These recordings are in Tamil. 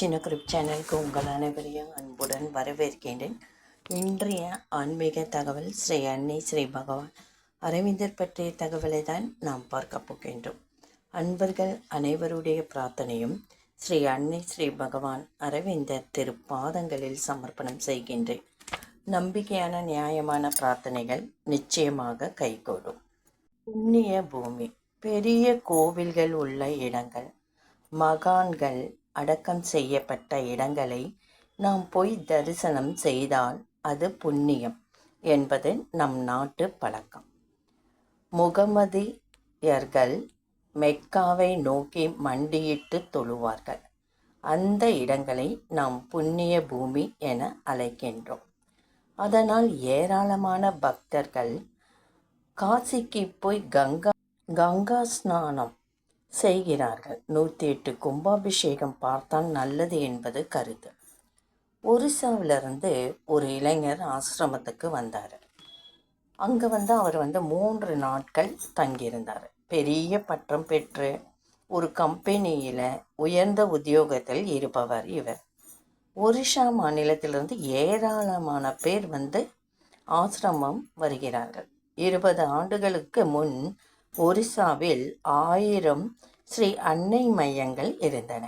சின்ன குரூப் சேனலுக்கு உங்கள் அனைவரையும் அன்புடன் வரவேற்கின்றேன். இன்றைய ஆன்மீக தகவல் ஸ்ரீ அன்னை ஸ்ரீ பகவான். அரவிந்தர் பற்றிய தகவலை தான் நாம் பார்க்க போகின்றோம். அன்பர்கள் அனைவருடைய பிரார்த்தனையும் ஸ்ரீ அன்னை ஸ்ரீ பகவான் அரவிந்தர் திருப்பாதங்களில் சமர்ப்பணம் செய்கின்றேன். நம்பிக்கையான நியாயமான பிரார்த்தனைகள் நிச்சயமாக கைகூடும். புண்ணிய பூமி பெரிய கோவில்கள் உள்ள இடங்கள் மகான்கள் அடக்கம் செய்யப்பட்ட இடங்களை நாம் போய் தரிசனம் செய்தால் அது புண்ணியம் என்பது நம் நாட்டு பழக்கம். முகமதியர்கள் மெக்காவை நோக்கி மண்டியிட்டு தொழுவார்கள். அந்த இடங்களை நாம் புண்ணிய பூமி என அழைக்கின்றோம். அதனால் ஏராளமான பக்தர்கள் காசிக்கு போய் கங்கா கங்கா ஸ்நானம் செய்கிறார்கள். நூற்றி எட்டு கும்பாபிஷேகம் பார்த்தால் நல்லது என்பது கருத்து. ஒரிசாவிலிருந்து ஒரு இளைஞர் ஆசிரமத்துக்கு வந்தார். அங்கே வந்து அவர் வந்து மூன்று நாட்கள் தங்கியிருந்தார். பெரிய பட்டம் பெற்று ஒரு கம்பெனியில் உயர்ந்த உத்தியோகத்தில் இருப்பவர் இவர். ஒரிஷா மாநிலத்திலிருந்து ஏராளமான பேர் வந்து ஆசிரமம் வருகிறார்கள். இருபது ஆண்டுகளுக்கு முன் ஒரிசாவில் ஆயிரம் ஸ்ரீ அன்னை மையங்கள் இருந்தன.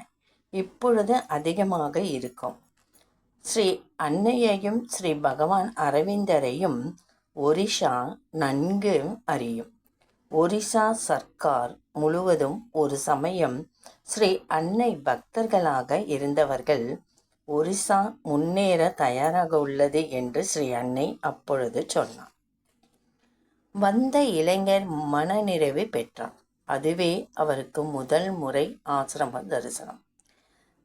இப்பொழுது அதிகமாக இருக்கும். ஸ்ரீ அன்னையையும் ஸ்ரீ பகவான் அரவிந்தரையும் ஒரிஷா நன்கு அறியும். ஒரிசா சர்க்கார் முழுவதும் ஒரு சமயம் ஸ்ரீ அன்னை பக்தர்களாக இருந்தவர்கள் ஒரிசா முன்னேற தயாராக உள்ளது என்று ஸ்ரீ அன்னை அப்பொழுது சொன்னார் வந்த இளைஞர் மனநிறைவு பெற்றார் அதுவே அவருக்கு முதல் முறை ஆசிரம தரிசனம்.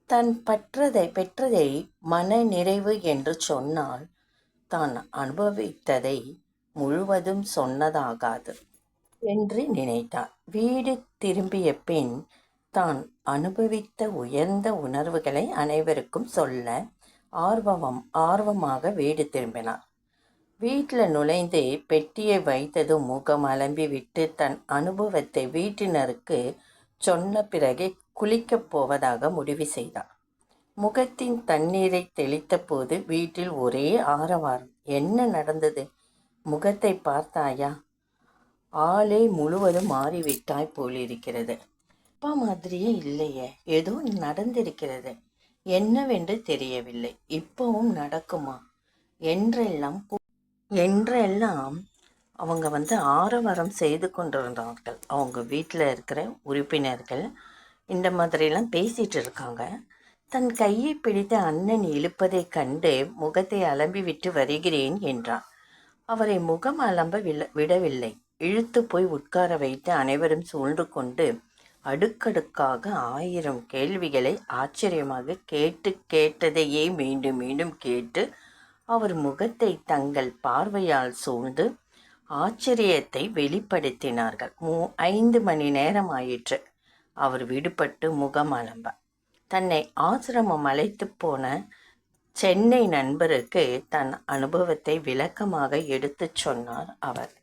தன் பற்றதை பெற்றதை மன நிறைவு என்று சொன்னால் தான் அனுபவித்ததை முழுவதும் சொன்னதாகாது என்று நினைத்தார். வீடு திரும்பிய பின் தான் அனுபவித்த உயர்ந்த உணர்வுகளை அனைவருக்கும் சொல்ல ஆர்வம் ஆர்வமாக வீடு திரும்பினார். வீட்டில் நுழைந்து பெட்டியை வைத்ததும் முகம் அலம்பி விட்டு தன் அனுபவத்தை வீட்டினருக்கு சொன்ன பிறகே குளிக்கப் போவதாக முடிவு செய்தார் முகத்தின் தண்ணீரை தெளித்த போது வீட்டில் ஒரே ஆரவாரம். என்ன நடந்தது? முகத்தை பார்த்தாயா? ஆளே முழுவதும் மாறிவிட்டாய் போலிருக்கிறது. அப்பா மாதிரியே இல்லையே. ஏதோ நடந்திருக்கிறது. என்னவென்று தெரியவில்லை. இப்பவும் நடக்குமா என்றெல்லாம் என்றெல்லாம் அவங்க வந்து ஆரவாரம் செய்து கொண்டிருந்தார்கள். அவங்க வீட்டில் இருக்கிற உறுப்பினர்கள் இந்த மாதிரிலாம் பேசிகிட்டு இருக்காங்க. தன் கையை பிடித்த அண்ணன் இழுப்பதை கண்டு முகத்தை அலம்பி விட்டு வருகிறேன் என்றார் அவரை முகம் அலம்ப விடவில்லை. இழுத்து போய் உட்கார வைத்து அனைவரும் சூழ்ந்து கொண்டு அடுக்கடுக்காக ஆயிரம் கேள்விகளை ஆச்சரியமாக கேட்டு கேட்டதையே மீண்டும் மீண்டும் கேட்டு அவர் முகத்தை தங்கள் பார்வையால் சூழ்ந்து ஆச்சரியத்தை வெளிப்படுத்தினார்கள். மூ ஐந்து மணி நேரம் ஆயிற்று. அவர் விடுபட்டு முகம் அலம்ப. தன்னை ஆசிரமம் அழைத்து போன சென்னை நண்பருக்கு தன் அனுபவத்தை விளக்கமாக எடுத்துச் சொன்னார் அவர்.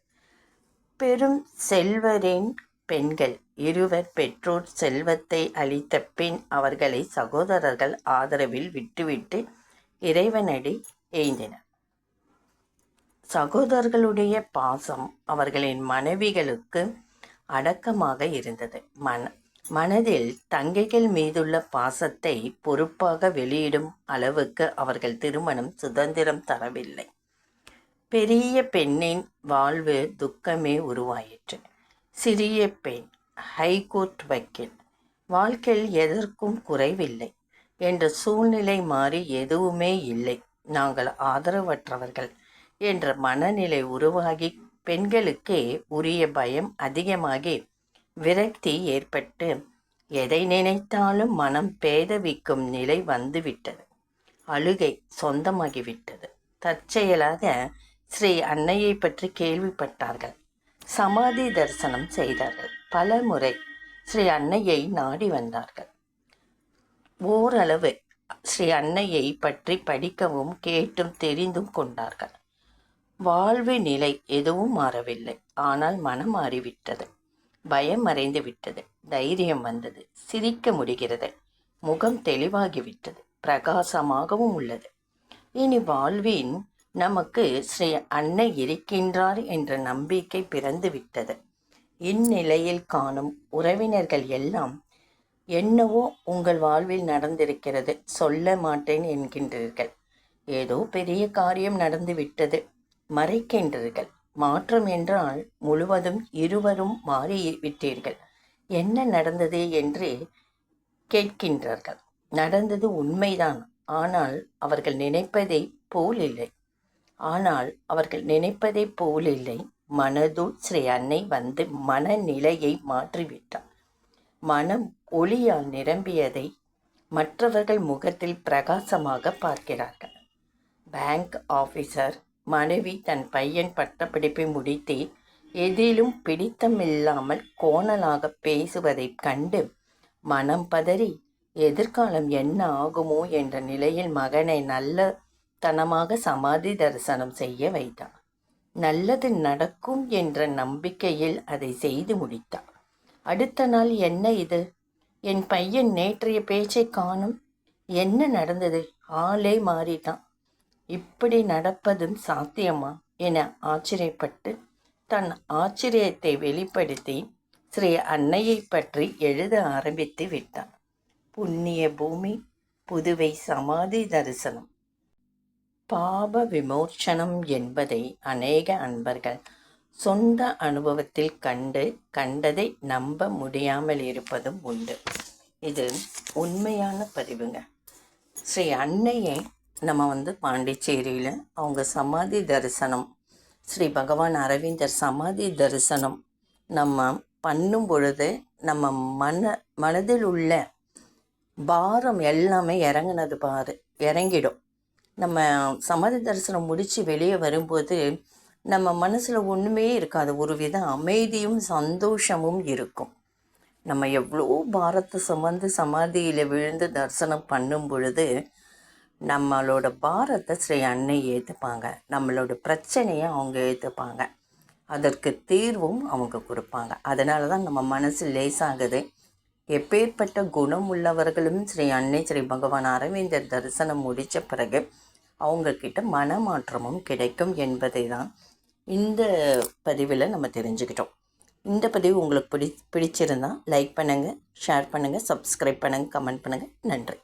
பெரும் செல்வரின் பெண்கள் இருவர் பெற்றோர் செல்வத்தை அளித்த பின் அவர்களை சகோதரர்கள் ஆதரவில் விட்டுவிட்டு இறைவனடி எய்தினர் சகோதரர்களுடைய பாசம் அவர்களின் மனைவிகளுக்கு அடக்கமாக இருந்தது. மன மனதில் தங்கைகள் மீதுள்ள பாசத்தை பொறுப்பாக வெளியிடும் அளவுக்கு அவர்கள் திருமணம் சுதந்திரம் தரவில்லை. பெரிய பெண்ணின் வாழ்வு துக்கமே உருவாயிற்று. சிறிய பெண் ஹைகோர்ட் வக்கீல் வாழ்க்கையில் எதற்கும் குறைவில்லை என்ற சூழ்நிலை மாறி எதுவுமே இல்லை. நாங்கள் ஆதரவற்றவர்கள் என்ற மனநிலை உருவாகி பெண்களுக்கே உரிய பயம் அதிகமாகி விரக்தி ஏற்பட்டு எதை நினைத்தாலும் மனம் பேதவிக்கும் நிலை வந்துவிட்டது. அழுகை சொந்தமாகிவிட்டது. தற்செயலாக ஸ்ரீ அன்னையை பற்றி கேள்விப்பட்டார்கள். சமாதி தரிசனம் செய்தார்கள். பல முறை ஸ்ரீ அன்னையை நாடி வந்தார்கள். ஓரளவு ஸ்ரீ அன்னையை பற்றி படிக்கவும் கேட்டும் தெரிந்தும் கொண்டார்கள். வாழ்வு நிலை எதுவும் மாறவில்லை. ஆனால் மனம் மாறிவிட்டது. பயம் மறைந்து விட்டது. தைரியம் வந்தது. சிரிக்க முடிகிறது. முகம் தெளிவாகிவிட்டது. பிரகாசமாகவும் உள்ளது. இனி வாழ்வின் நமக்கு ஸ்ரீ அன்னை இருக்கின்றார் என்ற நம்பிக்கை பிறந்து விட்டது இந்நிலையில் காணும் உறவினர்கள் எல்லாம் என்னவோ உங்கள் வாழ்வில் நடந்திருக்கிறது சொல்ல மாட்டேன் என்கின்றீர்கள். ஏதோ பெரிய காரியம் நடந்து விட்டது மறைக்கின்றீர்கள். மாற்றம் என்றால் முழுவதும் இருவரும் மாறிவிட்டீர்கள். என்ன நடந்தது என்று கேட்கின்றார்கள். நடந்தது உண்மைதான் ஆனால் அவர்கள் நினைப்பதை போல் இல்லை. ஆனால் அவர்கள் நினைப்பதைப் போல் இல்லை. மனதுள் ஸ்ரீ அன்னை வந்து மனநிலையை மாற்றிவிட்டார். மனம் ஒளியால் நிரம்பியதை மற்றவர்கள் முகத்தில் பிரகாசமாக பார்க்கிறார்கள். பேங்க் ஆஃபீஸர் மனைவி தன் பையன் பட்டப்படிப்பை முடித்து எதிலும் பிடித்தமில்லாமல் கோணலாக பேசுவதைக் கண்டு மனம் பதறி எதிர்காலம் என்ன ஆகுமோ என்ற நிலையில் மகனை நல்ல தனமாக சமாதி தரிசனம் செய்ய வைத்தார் நல்லது நடக்கும் என்ற நம்பிக்கையில் அதை செய்து முடித்தார் அடுத்த நாள் என்ன இது? என் பையன் நேற்றைய பேச்சை காணும் என்ன நடந்தது? ஆளே மாறிட்டான். இப்படி நடப்பதும் சாத்தியமா? என ஆச்சரியப்பட்டு தன் ஆச்சரியத்தை வெளிப்படுத்தி ஸ்ரீ அன்னையை பற்றி எழுத ஆரம்பித்து விட்டான். புண்ணிய பூமி புதுவை சமாதி தரிசனம். பாப விமோச்சனம் என்பதை அநேக அன்பர்கள் சொந்த அனுபவத்தில் கண்டு கண்டதை நம்ப முடியாமல் இருப்பதும் உண்டு. இது உண்மையான பதிவுங்க. ஸ்ரீ அன்னையை நம்ம வந்து பாண்டிச்சேரியில் அவங்க சமாதி தரிசனம் ஸ்ரீ பகவான் அரவிந்தர் சமாதி தரிசனம் நம்ம பண்ணும் பொழுது நம்ம மன மனதில் உள்ள பாரம் எல்லாமே இறங்குனது பாரு இறங்கிடும். நம்ம சமாதி தரிசனம் முடித்து வெளியே வரும்போது நம்ம மனசில் ஒன்றுமே இருக்காது. ஒரு வித அமைதியும் சந்தோஷமும் இருக்கும். நம்ம எவ்வளோ பாரத்தை சுமந்து சமாதியில் விழுந்து தரிசனம் பண்ணும் பொழுது நம்மளோட பாரத்தை ஸ்ரீ அன்னை ஏற்றுப்பாங்க நம்மளோட பிரச்சனையை அவங்க ஏற்றுப்பாங்க அதற்கு தீர்வும் அவங்க கொடுப்பாங்க. அதனால தான் நம்ம மனசு லேசாகுது. எப்பேற்பட்ட குணம் உள்ளவர்களும் ஸ்ரீ அன்னை ஸ்ரீ பகவான் அரவிந்தர் தரிசனம் முடித்த பிறகு அவங்கக்கிட்ட மனமாற்றமும் கிடைக்கும் என்பதை தான் இந்த பதிவில் நம்ம தெரிஞ்சுக்கிட்டோம். இந்த பதிவு உங்களுக்கு பிடி பிடிச்சிருந்தா லைக் பண்ணுங்கள் ஷேர் பண்ணுங்கள் சப்ஸ்கிரைப் பண்ணுங்கள் கமெண்ட் பண்ணுங்கள் நன்றி.